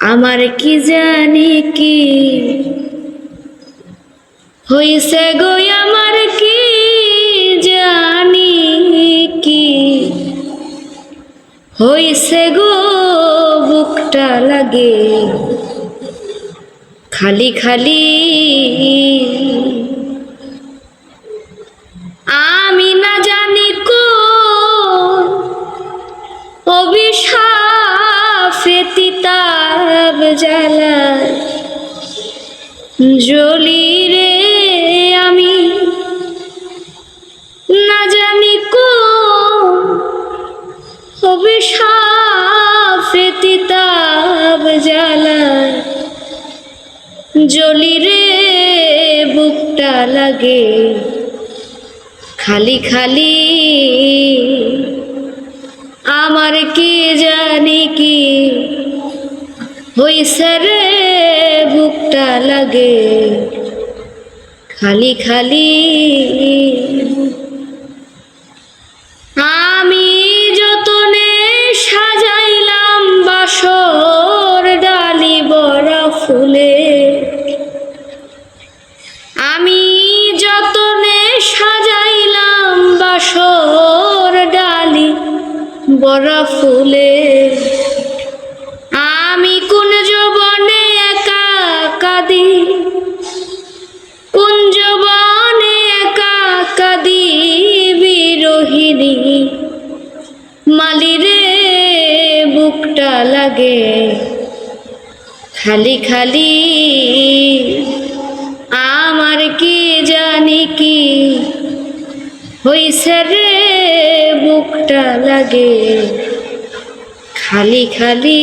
আমার কি জানি কি? হইছে গো আমার কি জানি কি? হইছে গো বুকটা লাগে খালি খালি। আমি না জানি কোন অভিশাপে জ্বালায়। জ্বলি রে আমি। না জানি কোন অভিশাপে তিতাব জ্বালায়। জ্বলি রে বুকটা লাগে। খালি খালি আমার কি জানি কি? হইছে রে বুকটা লাগে। খালি খালি আমি যতনে সাজাইলাম বাসর ডালি বড়া ফুলে। আমি যতনে সাজাইলাম বাসর ডালি বড়া ফুলে। বিরোহিণী মালিরে বুকটা লাগে। খালি খালি, আমার কি জানি কি? হইছে রে, বুকটা লাগে। খালি খালি